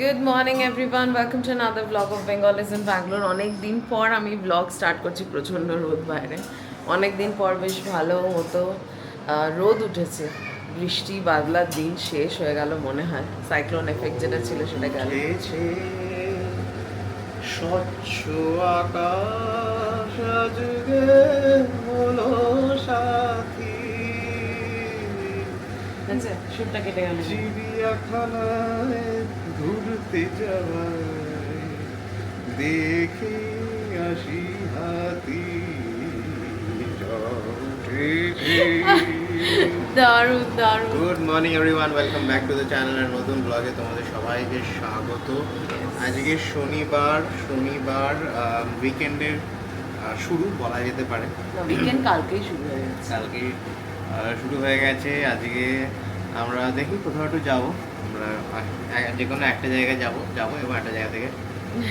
Good morning everyone welcome to another blog of Bengal is in Bangalore অনেক দিন পর আমি ব্লগ স্টার্ট করছি প্রচণ্ড রোদ বাইরে। অনেক দিন পর বেশ ভালো মতো রোদ উঠেছে। বৃষ্টি বাদলার দিন শেষ হয়ে গেল মনে হয়। সাইক্লোন এফেক্ট যেটা ছিল সেটা গেল। স্বচ্ছ আকাশ হলো সাথী। আচ্ছা শুটটা কেটে গেল। ঘুরতে যাওয়ায় দেখে আসি হাতি দারুণ দারুণ। Good morning everyone welcome back to the channel চ্যানেলের নতুন ব্লগে তোমাদের সবাইকে স্বাগত। আজকে শনিবার শনিবার উইকেন্ডের শুরু বলা যেতে পারে। উইকেন্ড কালকেই শুরু হয়ে গেছে। কালকে শুরু হয়ে গেছে। আজকে আমরা দেখি কোথাও একটু যাব। আমরা যে কোনো একটা জায়গায় যাব যাব এবং একটা জায়গা থেকে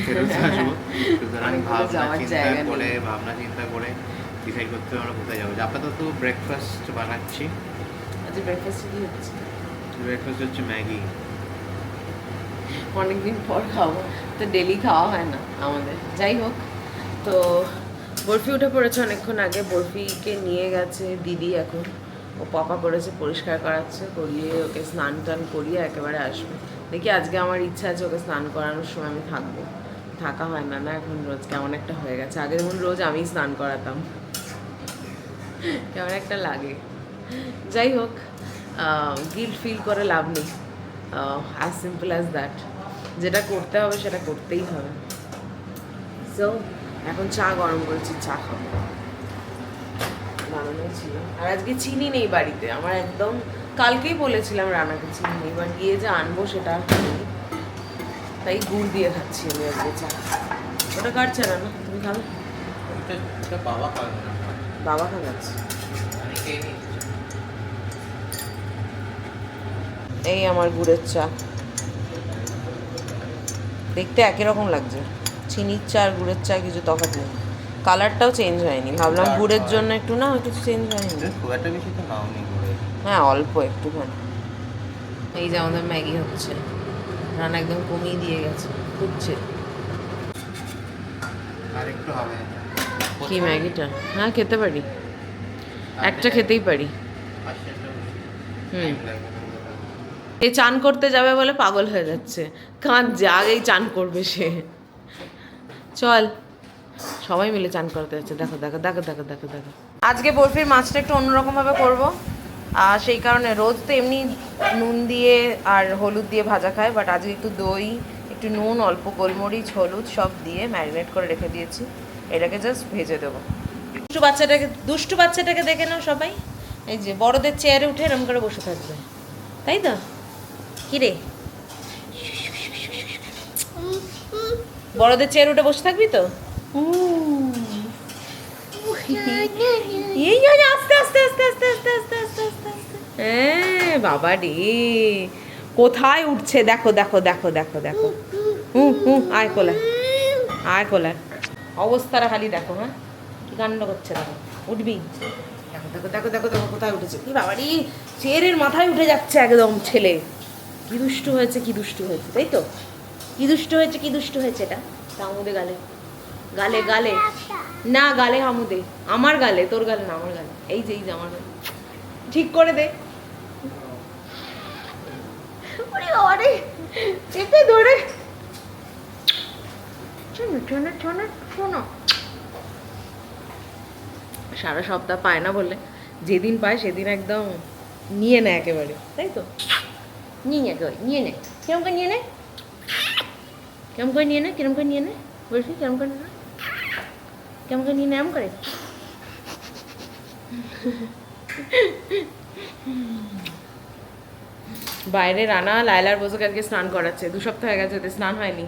ফেরত আসব সুতরাং ভাবনা চিন্তা করে ভাবনা চিন্তা করে ডিসাইড করতে আমরা কোথায় যাব। আপাতত ব্রেকফাস্ট বানাচ্ছি। আজকে ব্রেকফাস্ট কি হচ্ছে? ব্রেকফাস্ট হচ্ছে ম্যাগি। অনেকদিন পর খাব। তো ডেলি খাওয়া হয় না আমাদের। যাই হোক তো বরফি উঠে পড়েছে অনেকক্ষণ আগে। বরফিকে নিয়ে গেছে দিদি এখন। ও পাপা করেছে, পরিষ্কার করাচ্ছে, করিয়ে ওকে স্নান টান করিয়ে একেবারে আসবে। দেখি আজকে আমার ইচ্ছা আছে ওকে স্নান করানোর সময় আমি থাকব। থাকা হয় না না, এখন রোজ কেমন একটা হয়ে গেছে। আগে যেমন রোজ আমি স্নান করাতাম। কেমন একটা লাগে। যাই হোক গিল্ট ফিল করে লাভ নেই। অ্যাজ সিম্পল অ্যাজ দ্যাট যেটা করতে হবে সেটা করতেই হবে। সো এখন চা গরম করেছি, চা খাব। বানানোই ছিল। আর আজকে চিনি নেই বাড়িতে। আমার একদম কালকেই বলেছিলাম রান্নাকে চিনি নেই এবার গিয়ে যে আনব সেটা তাই গুড় দিয়ে খাচ্ছি আমি আজকে চা। ওটা কাটছে না না তুমি খাবে? বাবা খাবে। না বাবা খাওয়াচ্ছে এই আমার গুড়ের চা। দেখতে একই রকম লাগছে। চিনির চা আর গুড়ের চা কিছু তফাৎ নেই। কালারটাও চেঞ্জ হয়নি। ভাবলাম গুড়ের জন্য একটু না কিছু চেঞ্জ হয়নি। খুব একটা বেশি তো নাও নি হ্যাঁ অল্প একটুখানি। এই যে আমাদের ম্যাগি হচ্ছে। রান্না একদম কমিয়ে দিয়ে গেছে। ফুটছে। আর একটু হবে। কি ম্যাগিটা? হ্যাঁ খেতে পারি। একটা খেতেই পারি। হুম। এ চান করতে যাবে বলে পাগল হয়ে যাচ্ছে। কাঁদ যে আগেই চান করবে সে। চল। সবাই মিলে চান করতে যাচ্ছে। দেখো দেখো দেখো দেখো দেখো দেখো। আজকে বরফির মাছটা একটু অন্যরকমভাবে করব। আর সেই কারণে রোজ তো এমনি নুন দিয়ে আর হলুদ দিয়ে ভাজা খায় বাট আজকে একটু দই, একটু নুন, অল্প গোলমরিচ, হলুদ সব দিয়ে ম্যারিনেট করে রেখে দিয়েছি। এটাকে জাস্ট ভেজে দেবো। দুষ্টু বাচ্চাটাকে দুষ্টু বাচ্চাটাকে দেখে নাও সবাই। এই যে বড়দের চেয়ারে উঠে এরম করে বসে থাকবে। তাই তো? কিরে? বড়দের চেয়ার উঠে বসে থাকবি তো? এই আস্তে আস্তে আস্তে আস্তে আস্তে আস্তে আস্তে হ্যাঁ বাবা রে। কোথায় উঠছে? দেখো দেখো দেখো দেখো দেখো। হুম হুম, আয় কোলা। আয় কোলা। অবস্থাটা খালি দেখো হ্যাঁ? কি কাণ্ড করছে দেখো? উঠবি। দেখো দেখো দেখো দেখো দেখো, কোথায় উঠেছে। কি চেয়ারের মাথায় উঠে যাচ্ছে একদম ছেলে। দুষ্টু হয়েছে, কি দুষ্টু হয়েছে, তাই তো? কি দুষ্টু হয়েছে, কি দুষ্টু হয়েছে এটা? তা আমুদে গালে। গালে গালে। না, গালে হামু আমুদে আমার গালে, তোর গালে না, আমার গালে। এই যে এই যে, আমার গালে। ঠিক করে দে। সারা সপ্তাহ পায় না বলে যেদিন পায় সেদিন একদম নিয়ে নেয় একেবারে, তাই তো? নিয়ে নে একেবারে, নিয়ে নে। কিরম করে নিয়ে নে? কেমন করে নিয়ে নে? কিরম করে নিয়ে নে? বলছি কেমন করে নে? কেমন নিয়ে নাম করে? বাইরে রানা লায়লার বসে আজকে স্নান করাচ্ছে। দু সপ্তাহ হয়ে গেছে স্নান হয়নি।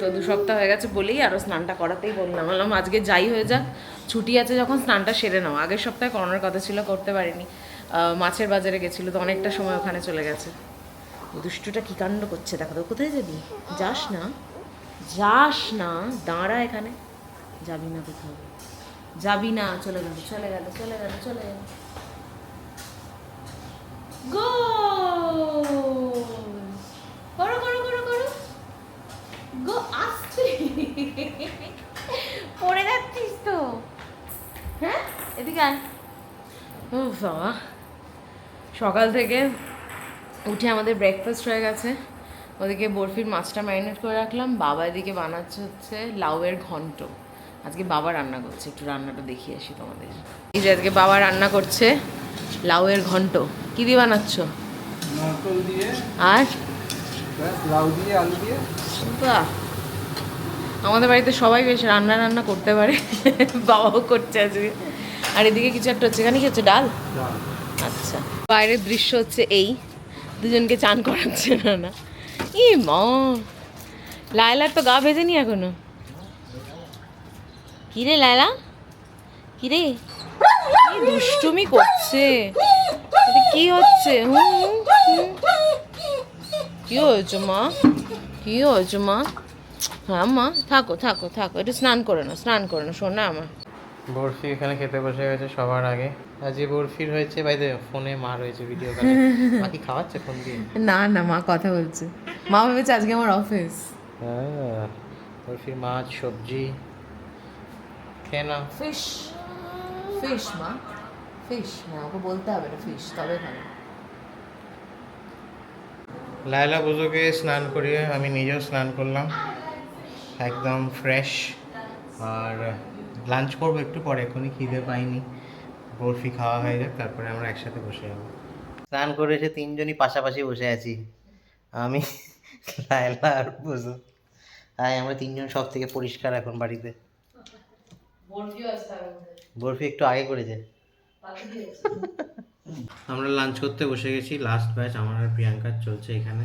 তো দু সপ্তাহ হয়ে গেছে বলেই আরও স্নানটা করাতেই বললাম। বললাম, আজকে যাই হয়ে যাক। ছুটি আছে যখন স্নানটা সেরে নাও। আগের সপ্তাহে করানোর কথা ছিল, করতে পারিনি। মাছের বাজারে গেছিল, তো অনেকটা সময় ওখানে চলে গেছে। দুষ্টুটা কি কাণ্ড করছে? দেখো তো, কোথায় যাবি? যাস না। যাস না। দাঁড়া এখানে। যাবি না কোথাও। যাবি না চলে গেল চলে গেল চলে গেল চলে গেল। গোল! করো করো করো করো। গো আসছে। পড়ে যাচ্ছিস তো। হ্যাঁ? এদিকে আয়। ও বাবা। সকাল থেকে উঠে আমাদের ব্রেকফাস্ট হয়ে গেছে। ওদিকে বরফির মাছটা ম্যারিনেট করে রাখলাম। বাবা এদিকে বানাচ্ছে হচ্ছে লাউয়ের ঘন্ট। আজকে বাবা রান্না করছে একটু রান্নাটা দেখিয়ে আসি তোমাদের। এই যে আজকে বাবা রান্না করছে লাউয়ের ঘন্ট। কি দিয়ে বানাচ্ছ? আর? ব্যাস লাউ দিয়ে আলু দিয়ে। বাহ। আমাদের বাড়িতে সবাই বেশ রান্না রান্না করতে পারে। বাবাও করছে আজকে। আর এদিকে কিছু একটা হচ্ছে। এখানে কি হচ্ছে ডাল? ডাল। আচ্ছা। বাইরের দৃশ্য হচ্ছে এই। দুজনকে চান করাচ্ছে না না। ই মা। লায়লার তো গা ভেজেনি এখনও। কিরে লায়লা? কিরে? কি দুষ্টুমি করছে? এটা কি হচ্ছে? হুম। কি হয়েছে মা? কি হয়েছে মা? হ্যাঁ মা থাকো থাকো থাকো। একটু স্নান করে না স্নান করে না শোনা আমার বরফি এখানে খেতে বসে গেছে সবার আগে। আজকে বরফির হয়েছে বাইরে ফোনে মা রয়েছে ভিডিও কলে মা কি খাওয়াচ্ছে ফোন দিয়ে? না না মা কথা বলছে। মা ভেবেছে আজকে আমার অফিস হ্যাঁ বরফির মাছ সবজি। খেয়ে ফিশ ফিশ মা। ফিশ হ্যাঁ ওকে বলতে হবে না ফিশ তবে খাবে লায়লা বুজোকে স্নান করিয়ে আমি নিজেও স্নান করলাম। একদম ফ্রেশ আর লাঞ্চ করব একটু পরে এখনই খিদে পাইনি। বরফি খাওয়া হয়ে যাক তারপরে আমরা একসাথে বসে যাব। স্নান করে এসে তিনজনই পাশাপাশি বসে আছি। আমি লায়লা আর বুজো। তাই আমরা তিনজন সব থেকে পরিষ্কার এখন বাড়িতে। বরফি একটু আগে করেছে। আমরা লাঞ্চ করতে বসে গেছি লাস্ট ব্যাচ আমার আর প্রিয়াঙ্কার চলছে এখানে।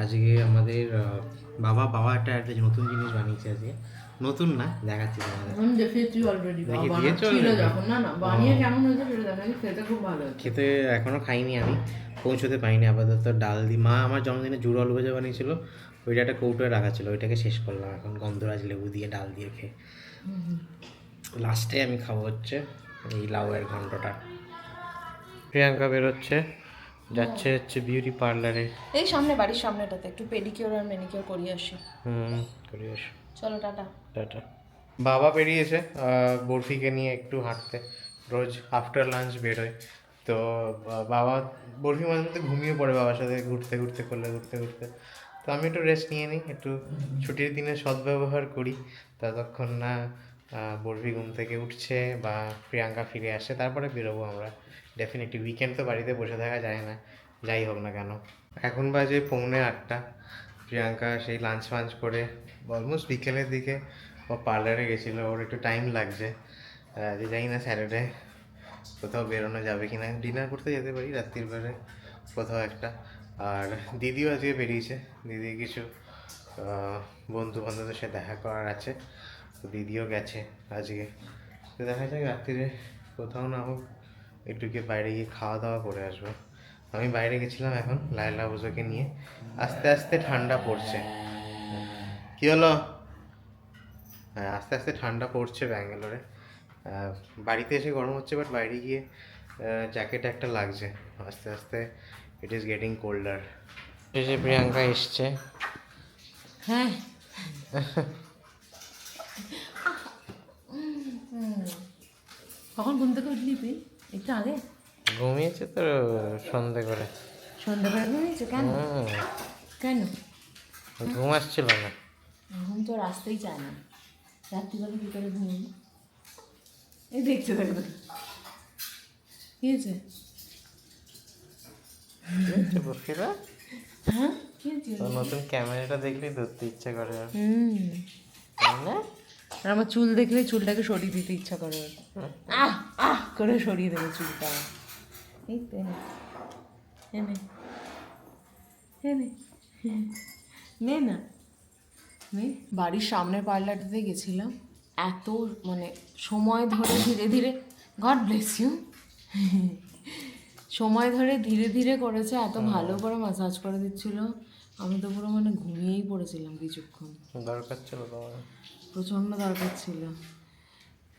আজকে আমাদের বাবা বাবা একটা একটা নতুন জিনিস বানিয়েছে আজকে। নতুন না দেখাচ্ছি তোমাদের। আমি দেখেছি অলরেডি ছিল যখন না না বানিয়ে কেমন হয়েছে সেটা দেখাচ্ছি খেতে খুব ভালো খেতে এখনও খাইনি আমি পৌঁছতে পাইনি আপাতত ডাল দি মা আমার জন্মদিনে জুড় আলু ভাজা বানিয়েছিল ওইটা একটা কৌটোয় রাখা ছিল ওইটাকে শেষ করলাম এখন গন্ধরাজ লেবু দিয়ে ডাল দিয়ে খেয়ে। লাস্টে আমি খাব হচ্ছে এই লাউয়ের ঘন্টটা প্রিয়াঙ্কা বেরোচ্ছে যাচ্ছে হচ্ছে বিউটি পার্লারে এই সামনে বাড়ির সামনেটাতে একটু পেডিকিওর আর ম্যানিকিওর করিয়ে আসি। হুম করে আসি। চলো টাটা। টাটা। বাবা বেরিয়েছে বরফিকে নিয়ে একটু হাঁটতে। রোজ আফটার লাঞ্চ বেরোয়। তো বাবা বরফি মাঝে মধ্যে ঘুমিয়ে পড়ে বাবার সাথে ঘুরতে ঘুরতে করলে ঘুরতে ঘুরতে। তো আমি একটু রেস্ট নিয়ে নিই একটু ছুটির দিনে সদ্ব্যবহার করি। ততক্ষণ না বরফি ঘুম থেকে উঠছে বা প্রিয়াঙ্কা ফিরে আসে, তারপরে বেরোবো আমরা। ডেফিনেটলি উইকেন্ড তো বাড়িতে বসে থাকা যায় না, যাই হোক না কেন। এখন বাজে পৌনে আটটা। প্রিয়াঙ্কা সেই লাঞ্চ ফাঞ্চ করে অলমোস্ট বিকেলের দিকে ও পার্লারে গেছিল, ওর একটু টাইম লাগছে। যে জানি না স্যাটারডে কোথাও বেরোনো যাবে কি না ডিনার করতে যেতে পারি রাত্রির বেলায় কোথাও একটা। আর দিদিও আজকে বেরিয়েছে, দিদি কিছু বন্ধু বান্ধবদের সাথে দেখা করার আছে। তো দিদিও গেছে আজকে। তো দেখা যাক রাত্রিরে কোথাও না হোক একটু গিয়ে বাইরে গিয়ে খাওয়া দাওয়া করে আসব। আমি বাইরে গেছিলাম এখন লাইলা বুজোকে নিয়ে। আস্তে আস্তে ঠান্ডা পড়ছে। কি হলো? হ্যাঁ আস্তে আস্তে ঠান্ডা পড়ছে ব্যাঙ্গালোরে। বাড়িতে এসে গরম হচ্ছে বাট বাইরে গিয়ে জ্যাকেট একটা লাগছে। আস্তে আস্তে ইট ইজ গেটিং কোল্ডার এসে প্রিয়াঙ্কা এসছে। হ্যাঁ। কখন ঘুম থেকে উঠলি তুই? একটু আগে? ঘুমিয়েছে তো সন্ধে করে। সন্ধ্যাবেলা ঘুমিয়েছে কেন? কেন? ঘুম আসছিল না। ঘুম তো আসতেই চায় না। রাত্রিবেলা কী করে ঘুম এই দেখতে থাকবে কি হয়েছে? হ্যাঁ কি হয়েছে? নতুন ক্যামেরাটা দেখলেই ধরতে ইচ্ছে করে। হুম। না? আর আমার চুল দেখলেই চুলটাকে সরিয়ে দিতে ইচ্ছা করে। আহ আহ করে সরিয়ে দেবে চুলটা। এই তো এনে। এনে নে। না। নে বাড়ির সামনের পার্লারটাতে গেছিলাম। এত মানে সময় ধরে ধীরে ধীরে গড ব্লেস ইউ সময় ধরে ধীরে ধীরে করেছে এত ভালো করে মাসাজ করে দিচ্ছিল। আমি তো পুরো মানে ঘুমিয়েই পড়েছিলাম কিছুক্ষণ। দরকার ছিল তোমার। প্রচণ্ড দরকার ছিল।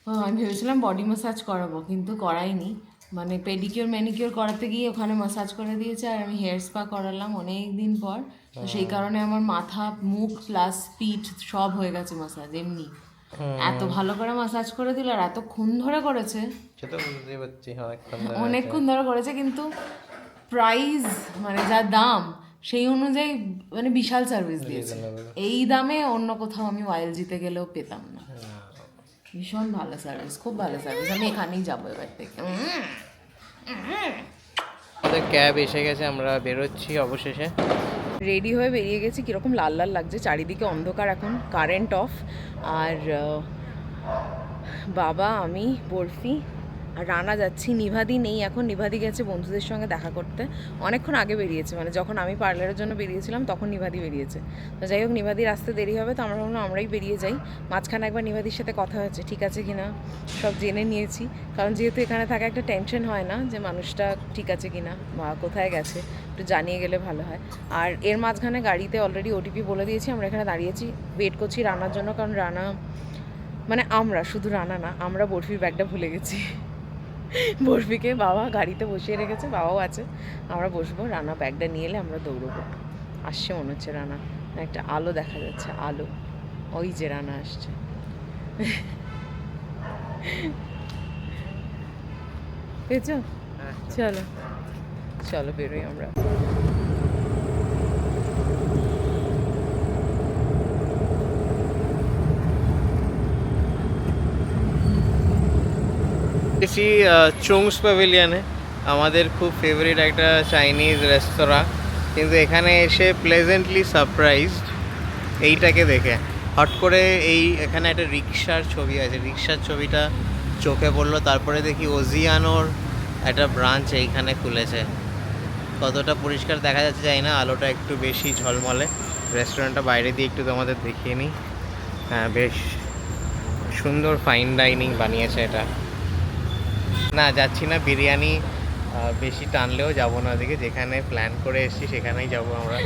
হ্যাঁ আমি ভেবেছিলাম বডি ম্যাসাজ করাবো কিন্তু করাইনি। মানে পেডিকিওর ম্যানিকিওর করাতে গিয়ে ওখানে মাসাজ করে দিয়েছে আর আমি হেয়ার স্পা করালাম অনেক দিন পর। তো সেই কারণে আমার মাথা মুখ প্লাস পিঠ সব হয়ে গেছে মাসাজ এমনি। এত ভালো করে মাসাজ করে দিল আর এতক্ষণ ধরে করেছে। অনেকক্ষণ ধরে করেছে কিন্তু প্রাইস মানে যা দাম সেই অনুযায়ী মানে বিশাল সার্ভিস দিয়েছে। এই দামে অন্য কোথাও আমি ওয়াইল জিতে গেলেও পেতাম না। ভীষণ ভালো সার্ভিস খুব ভালো সার্ভিস আমি এখানেই যাব এবার থেকে। আমাদের ক্যাব এসে গেছে আমরা বেরোচ্ছি অবশেষে। রেডি হয়ে বেরিয়ে গেছি কীরকম লাল লাল লাগছে। চারিদিকে অন্ধকার এখন কারেন্ট অফ আর বাবা আমি বরফি আর রানা যাচ্ছি, নিভাদি নেই এখন। নিভাদি গেছে বন্ধুদের সঙ্গে দেখা করতে। অনেকক্ষণ আগে বেরিয়েছে মানে যখন আমি পার্লারের জন্য বেরিয়েছিলাম, তখন নিভাদি বেরিয়েছে। তো যাই হোক, নিভাদির আসতে দেরি হবে, তো আমরা ভাবলাম আমরাই বেরিয়ে যাই। মাঝখানে একবার নিভাদির সাথে কথা হয়েছে, ঠিক আছে কি না সব জেনে নিয়েছি। কারণ যেহেতু এখানে থাকা একটা টেনশন হয় না যে মানুষটা ঠিক আছে কি না বা কোথায় গেছে, একটু জানিয়ে গেলে ভালো হয়। আর এর মাঝখানে গাড়িতে অলরেডি ওটিপি বলে দিয়েছি, আমরা এখানে দাঁড়িয়েছি। ওয়েট করছি রানার জন্য, কারণ রানা মানে আমরা, শুধু রানা না, আমরা বরফির ব্যাগটা ভুলে গেছি। বরফিকে বাবা গাড়িতে বসিয়ে রেখেছে বাবাও আছে। আমরা বসবো রানা ব্যাগটা নিয়ে এলে আমরা দৌড়বো। আসছে মনে হচ্ছে রানা। একটা আলো দেখা যাচ্ছে আলো। ওই যে রানা আসছে। পেয়েছ? চলো। চলো বেরোই আমরা। এসি চুংস প্যাভিলিয়নে আমাদের খুব ফেভারিট একটা চাইনিজ রেস্তোরাঁ কিন্তু এখানে এসে প্লেজেন্টলি সারপ্রাইজড এইটাকে দেখে। হট করে এই এখানে একটা রিক্সার ছবি আছে। রিক্সার ছবিটা চোখে পড়ল। তারপরে দেখি ওজিয়ানোর একটা ব্রাঞ্চ এইখানে খুলেছে। কতটা পরিষ্কার দেখা যাচ্ছে জানি না। আলোটা একটু বেশি ঝলমলে। রেস্টুরেন্টটা বাইরে দিয়ে একটু তোমাদের দেখিয়ে নিই। হ্যাঁ বেশ সুন্দর ফাইন ডাইনিং বানিয়েছে এটা। না, যাচ্ছি না, বিরিয়ানি বেশি টানলেও যাব না ওদিকে। যেখানে প্ল্যান করে এসেছি, সেখানেই যাব আমরা।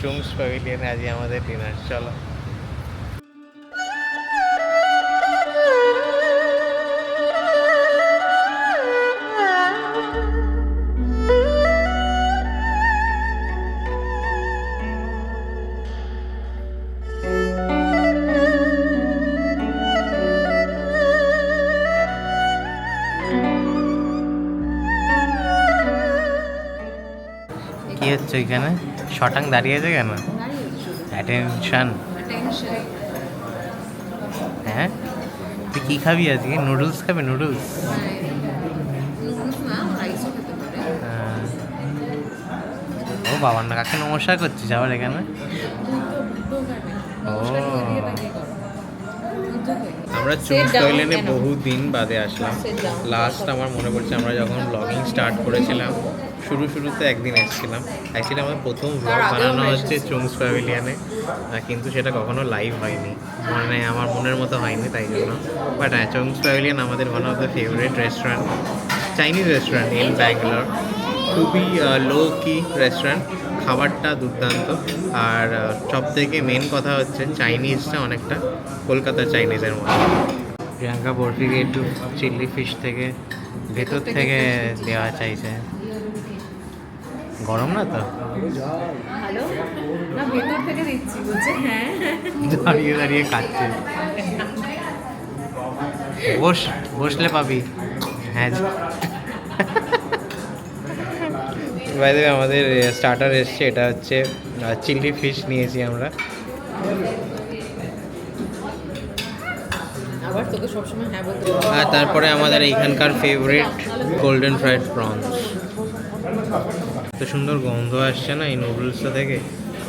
চুংস প্যাভিলিয়নে আজকে আমাদের ডিনার চলো। কি হচ্ছে ওইখানে? শটাং দাঁড়িয়ে আছে কেন? অ্যাটেনশন হ্যাঁ? তুই কী খাবি আজকে? নুডলস খাবি? নুডলস ও বাবার না কাকে নমস্কার করছিস আবার এখানে? ও। আমরা চুংস down টয়লেনে বহু দিন বাদে আসলাম। লাস্ট আমার মনে পড়ছে আমরা যখন ব্লগিং স্টার্ট করেছিলাম শুরু শুরুতে একদিন এসেছিলাম। অ্যাকচুয়ালি আমার প্রথম ব্লগ বানানো হচ্ছে চুংস প্যাভিলিয়ানে কিন্তু সেটা কখনো লাইভ হয়নি। মানে আমার মনের মতো হয়নি তাই জন্য। বাট হ্যাঁ চুংস প্যাভিলিয়ান আমাদের one of the favourite restaurant Chinese restaurant in Bangalore খুবই লো কি রেস্টুরেন্ট খাবারটা দুর্দান্ত। আর সব থেকে মেন কথা হচ্ছে চাইনিজটা অনেকটা কলকাতার চাইনিজের মতো। প্রিয়াঙ্কা বরফিকে একটু চিলি ফিশ থেকে ভেতর থেকে দেওয়া চাইছে। গরম না তো? ভালো না ভেতর থেকে দিচ্ছি বলছে হ্যাঁ। দাঁড়িয়ে দাঁড়িয়ে খাচ্ছে। বস বসলে পাবি। হ্যাঁ বাইরে আমাদের স্টার্টার এসছে এটা হচ্ছে চিলি ফিশ নিয়েছি আমরা। আবার তোকে সবসময় হ্যাঁ। আর তারপরে আমাদের এইখানকার ফেভারিট গোল্ডেন ফ্রাইড প্রনস তো সুন্দর গন্ধ আসছে না এই নুডলসটা থেকে?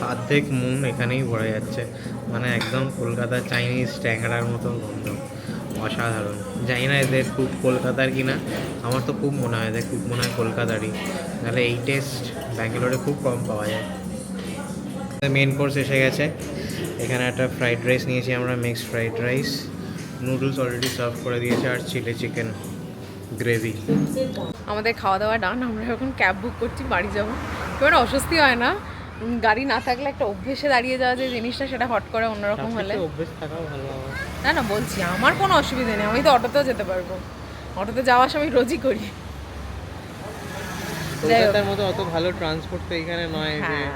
অর্ধেক মন এখানেই ভরে যাচ্ছে। মানে একদম কলকাতার চাইনিজ ট্যাংরার মতো গন্ধ। অসাধারণ। জানি না এদের খুব কলকাতার কিনা। আমার তো খুব মনে হয় এদের খুব মনে হয় কলকাতারই। নাহলে এই টেস্ট ব্যাঙ্গালোরে খুব কম পাওয়া যায়। মেন কোর্স এসে গেছে। এখানে একটা ফ্রাইড রাইস নিয়েছি আমরা mixed fried rice noodles already serve করে দিয়েছে আর চিলি চিকেন গ্রেভি আমাদের খাওয়া দাওয়া ডান আমরা এখন ক্যাব বুক করছি বাড়ি যাব। এবার অস্বস্তি হয় না? গাড়ি না থাকলে একটা অভ্যেসে দাঁড়িয়ে যাওয়া যে জিনিসটা সেটা হট করে অন্যরকম হলে। না না বলছি আমার কোনো অসুবিধা নেই আমি তো অটোতেও যেতে পারব। অটোতে যাওয়ার সময় রোজই করি। কলকাতার মতো অত ভালো ট্রান্সপোর্ট তো এখানে নয় যে হ্যাঁ।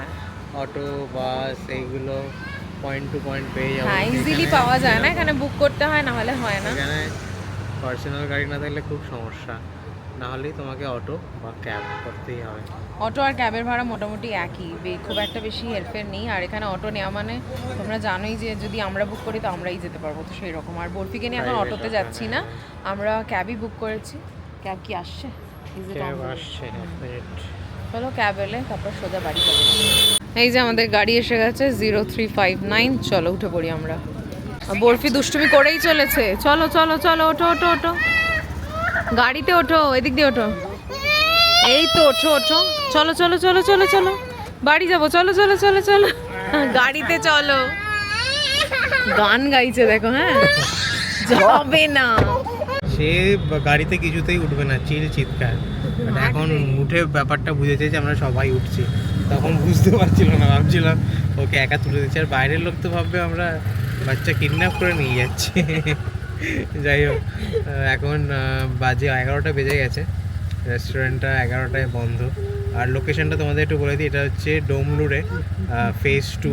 অটো বাস এইগুলো পয়েন্ট টু পয়েন্ট পেয়ে যাব। হ্যাঁ ইজিলি পাওয়া যায় না এখানে বুক করতে হয় না হলে হয় না। এখানে পার্সোনাল গাড়ি না থাকলে খুব সমস্যা। না হলেই তোমাকে অটো বা ক্যাব করতেই হবে। অটো আর ক্যাবের ভাড়া মোটামুটি একই। বে- খুব একটা বেশি হেল্পের নেই। আর এখানে অটো নেওয়া মানে তোমরা জানোই যে যদি আমরা বুক করি তো আমরাই যেতে পারব। তো সেই রকম আর বরফিকে নিয়ে এখন অটোতে যাচ্ছি না। আমরা ক্যাবই বুক করেছি। ক্যাব কি আসছে? আসছে চলো ক্যাব এলে তারপর সোজা বাড়ি যাব। এই যে আমাদের গাড়ি এসে গেছে জিরো থ্রি ফাইভ নাইন চলো উঠে পড়ি আমরা। বরফি দুষ্টুমি করেই চলেছে। চলো চলো চলো, ওঠো ওঠো ওঠো। গাড়িতে ওঠো, এদিক দিয়ে ওঠো। এই তো, ওঠো ওঠো। চলো চলো চলো চলো চলো। বাড়ি যাব, চলো চলো চলো চলো। গাড়িতে চলো। গান গাইছে, দেখো হ্যাঁ? যাবে না। সে গাড়িতে কিছুতেই উঠবে না, চিল চিৎকার। এখন উঠে ব্যাপারটা বুঝেছে যে আমরা সবাই উঠছি। তখন বুঝতে পারছিল না, ভাবছিলাম, ওকে একা তুলে দিচ্ছে। আর বাইরের লোক তো ভাববে আমরা বাচ্চা কিডন্যাপ করে নিয়ে যাচ্ছি। যাই হোক এখন বাজে এগারোটা বেজে গেছে। রেস্টুরেন্টটা এগারোটায় বন্ধ। আর লোকেশনটা তোমাদের একটু বলে দিই এটা হচ্ছে ডোমলুরে ফেজ টু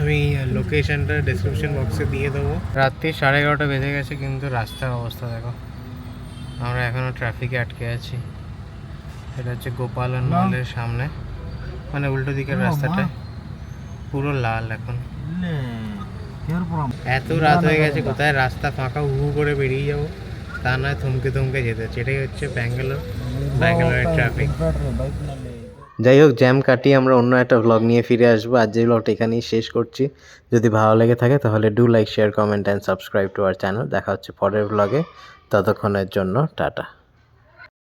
আমি লোকেশনটা ডেসক্রিপশন বক্সে দিয়ে দেবো। রাত্রি সাড়ে এগারোটা বেজে গেছে কিন্তু রাস্তার অবস্থা দেখো। আমরা এখনও ট্রাফিকে আটকে আছি। এটা হচ্ছে গোপালন মলের সামনে। মানে উল্টো দিকের রাস্তাটা পুরো লাল এখন। এত রাত হয়ে গেছে কোথায়? রাস্তা ফাঁকা হু হু করে বেরিয়ে যাব। তা নয় থমকে থমকে যেতে হচ্ছে। এটাই হচ্ছে ব্যাঙ্গালোর ব্যাঙ্গালোরের ট্রাফিক যাই হোক জ্যাম কাটিয়ে আমরা অন্য একটা ভ্লগ নিয়ে ফিরে আসব। আজ যে ভ্লগটা এখানেই শেষ করছি। যদি ভালো লেগে থাকে তাহলে do like share comment and subscribe to our channel দেখা হচ্ছে পরের ভ্লগে ততক্ষণের জন্য টাটা।